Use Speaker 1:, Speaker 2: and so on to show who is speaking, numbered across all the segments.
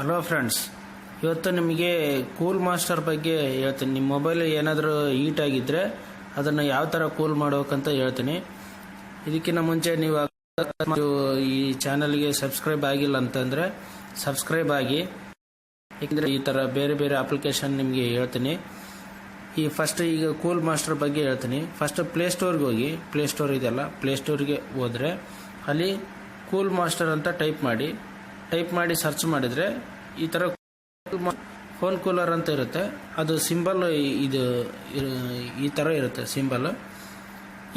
Speaker 1: Hello friends ಇವತ್ತು ನಿಮಗೆ cool master ಬಗ್ಗೆ ಹೇಳ್ತೀನಿ. ನಿಮ್ಮ ಮೊಬೈಲ್ ಏನಾದರೂ ಹೀಟ್ ಆಗಿದ್ದರೆ ಅದನ್ನು ಯಾವ ಥರ ಕೂಲ್ ಮಾಡಬೇಕಂತ ಹೇಳ್ತೀನಿ. ಇದಕ್ಕಿಂತ ಮುಂಚೆ ನೀವು ಈ ಚಾನಲ್ಗೆ ಸಬ್ಸ್ಕ್ರೈಬ್ ಆಗಿಲ್ಲ ಅಂತಂದರೆ ಸಬ್ಸ್ಕ್ರೈಬ್ ಆಗಿ. ಏಕೆಂದರೆ ಈ ಥರ ಬೇರೆ ಬೇರೆ ಅಪ್ಲಿಕೇಶನ್ ನಿಮಗೆ ಹೇಳ್ತೀನಿ. ಈ ಫಸ್ಟ್ ಈಗ ಕೂಲ್ ಮಾಸ್ಟರ್ ಬಗ್ಗೆ ಹೇಳ್ತೀನಿ. ಫಸ್ಟ್ ಪ್ಲೇಸ್ಟೋರ್ಗೆ ಹೋಗಿ. ಪ್ಲೇಸ್ಟೋರ್ ಇದೆಯಲ್ಲ? ಪ್ಲೇಸ್ಟೋರ್ಗೆ ಹೋದರೆ ಅಲ್ಲಿ ಕೂಲ್ ಮಾಸ್ಟರ್ ಅಂತ ಟೈಪ್ ಮಾಡಿ. ಟೈಪ್ ಮಾಡಿ ಸರ್ಚ್ ಮಾಡಿದರೆ ಈ ಥರ ಫೋನ್ ಕೂಲರ್ ಅಂತ ಇರುತ್ತೆ. ಅದು ಸಿಂಬಲ್ ಇದು ಈ ಥರ ಇರುತ್ತೆ ಸಿಂಬಲ್.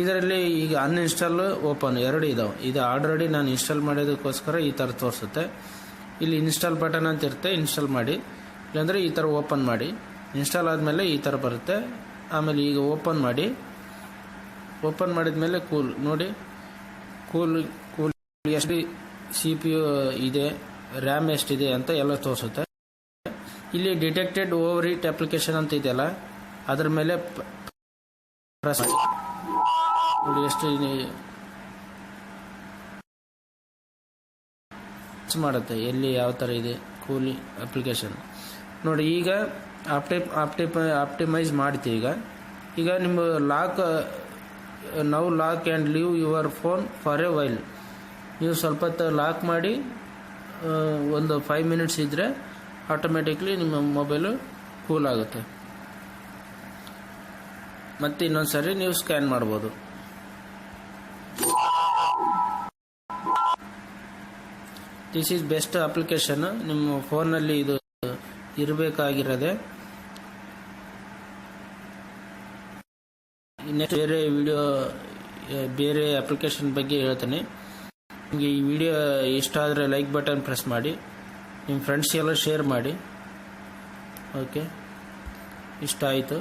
Speaker 1: ಇದರಲ್ಲಿ ಈಗ ಅನ್ಇನ್ಸ್ಟಾಲ್ ಓಪನ್ ಎರಡು ಇದಾವೆ. ಇದು ಆಲ್ರೆಡಿ ನಾನು ಇನ್ಸ್ಟಾಲ್ ಮಾಡೋದಕ್ಕೋಸ್ಕರ ಈ ಥರ ತೋರಿಸುತ್ತೆ. ಇಲ್ಲಿ ಇನ್ಸ್ಟಾಲ್ ಬಟನ್ ಅಂತ ಇರುತ್ತೆ ಇನ್ಸ್ಟಾಲ್ ಮಾಡಿ. ಇಲ್ಲಾಂದರೆ ಈ ಥರ ಓಪನ್ ಮಾಡಿ. ಇನ್ಸ್ಟಾಲ್ ಆದಮೇಲೆ ಈ ಥರ ಬರುತ್ತೆ. ಆಮೇಲೆ ಈಗ ಓಪನ್ ಮಾಡಿ. ಓಪನ್ ಮಾಡಿದ ಮೇಲೆ ಕೂಲ್ ನೋಡಿ. ಕೂಲ್ ಕೂಲ್ ಎಷ್ಟು ಸಿ ಪಿ ಯು ಇದೆ, ರ್ಯಾಮ್ ಎಷ್ಟಿದೆ ಅಂತ ಎಲ್ಲ ತೋರಿಸುತ್ತೆ. ಇಲ್ಲಿ ಡಿಟೆಕ್ಟೆಡ್ ಓವರ್ ಹೀಟ್ ಅಪ್ಲಿಕೇಶನ್ ಅಂತ ಇದೆಯಲ್ಲ, ಅದ್ರ ಮೇಲೆ ಪ್ರೆಸ್ ನೋಡಿ ಎಷ್ಟು ಮಾಡುತ್ತೆ, ಎಲ್ಲಿ ಯಾವ ಥರ ಇದೆ, ಕೂಲಿ ಅಪ್ಲಿಕೇಶನ್. ನೋಡಿ, ಈಗ ಆಪ್ಟಿಪ್ ಆಪ್ಟಿಪ್ ಆಪ್ಟಿಮೈಸ್ ಮಾಡ್ತೀವಿ ಈಗ. ಈಗ ನಿಮ್ಮ lock, now lock and leave your phone for a while. ನೀವು ಸ್ವಲ್ಪ ಹೊತ್ತು ಲಾಕ್ ಮಾಡಿ ಒಂದು ಫೈವ್ ಮಿನಿಟ್ಸ್ ಇದ್ದರೆ ಆಟೋಮೆಟಿಕ್ಲಿ ನಿಮ್ಮ ಮೊಬೈಲು ಕೂಲ್ ಆಗುತ್ತೆ. ಮತ್ತು ಇನ್ನೊಂದು ಸರಿ ನೀವು ಸ್ಕ್ಯಾನ್ ಮಾಡ್ಬೋದು. ದಿಸ್ ಈಸ್ ಬೆಸ್ಟ್ ಅಪ್ಲಿಕೇಶನ್ ನಿಮ್ಮ ಫೋನಲ್ಲಿ ಇದು ಇರಬೇಕಾಗಿರೋದೆ. ನೆಕ್ಸ್ಟ್ ಬೇರೆ ವಿಡಿಯೋ ಬೇರೆ ಅಪ್ಲಿಕೇಶನ್ ಬಗ್ಗೆ ಹೇಳ್ತೇನೆ. ನಿಮಗೆ ಈ ವಿಡಿಯೋ ಇಷ್ಟ ಆದರೆ ಲೈಕ್ ಬಟನ್ ಪ್ರೆಸ್ ಮಾಡಿ. ನಿಮ್ಮ ಫ್ರೆಂಡ್ಸ್ಗೆಲ್ಲ ಶೇರ್ ಮಾಡಿ. ಓಕೆ ಇಷ್ಟ ಆಯಿತು.